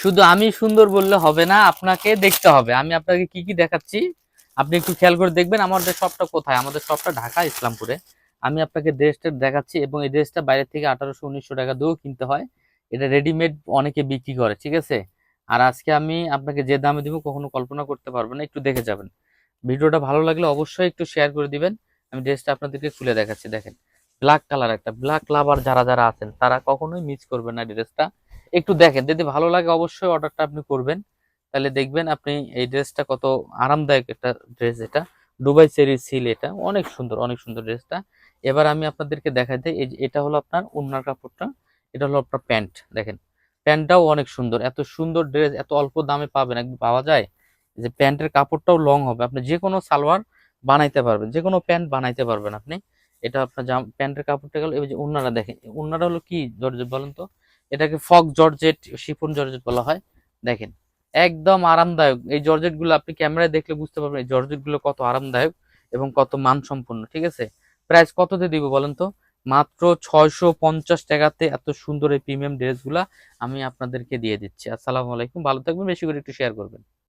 শুধু আমি সুন্দর বললে হবে না, আপনাকে দেখতে হবে। আমি আপনাকে কি কি দেখাচ্ছি? আপনি একটু খেয়াল করে দেখবেন আমাদের শপটা কোথায়? আমাদের শপটা ঢাকা, ইসলামপুরে। আমি আপনাকে ড্রেসটা দেখাচ্ছি এবং এই ড্রেসটা বাইরে থেকে আঠারোশো, উনিশশো টাকা দিয়েও কিনতে হয়। এটা রেডিমেড অনেকে বিক্রি করে, ঠিক আছে? আর আজকে আমি আপনাকে যে দামে দিব কখনো কল্পনা করতে পারবেন না, একটু দেখে যাবেন। ভিডিওটা ভালো লাগলে অবশ্যই একটু শেয়ার করে দিবেন। আমি ড্রেসটা আপনাদেরকে খুলে দেখাচ্ছি, দেখেন। ব্ল্যাক কালার একটা ব্ল্যাক লাভার যারা যারা আছেন, তারা কখনোই মিস করবেন না ড্রেসটা। একটু দেখেন, যদি ভালো লাগে অবশ্যই অর্ডারটা আপনি করবেন। তাহলে দেখবেন আপনি এই ড্রেসটা কত আরামদায়ক একটা ড্রেস এটা। দুবাই চেরি সিল এটা, অনেক সুন্দর অনেক সুন্দর ড্রেসটা। এবার আমি আপনাদেরকে দেখাই দিই এটা হলো আপনার ওনার কাপড়টা, এটা হলো আপনার প্যান্ট, দেখেন। প্যান্টটাও অনেক সুন্দর, এত সুন্দর ড্রেস, এত অল্প দামে পাবেন, একদম পাওয়া যায়। যে প্যান্টের কাপড়টাও লং হবে, আপনি যে কোনো সালোয়ার বানাইতে পারবেন যে কোনো প্যান্ট বানাইতে পারবেন আপনি। এটা আপনার জাম, প্যান্টের কাপড়টা গেল, এই যে উন্নারা দেখেন উন্নারা হলো কি বলেন তো? এটাকে ফক জর্জেট, শিফন জর্জেট বলা হয়। দেখেন, একদম আরামদায়ক। এই জর্জেটগুলো আপনি ক্যামেরায় দেখলে বুঝতে পারবেন এই জর্জেটগুলো কত আরামদায়ক এবং কত মান সম্পন্ন ঠিক আছে? প্রাইস কততে দিব বলেন তো? মাত্র ছয়শো পঞ্চাশ টাকাতে এত সুন্দর এই প্রিমিয়াম ড্রেসগুলা আমি আপনাদেরকে দিয়ে দিচ্ছি। আসসালামু আলাইকুম, ভালো থাকবেন, বেশি করে একটু শেয়ার করবেন।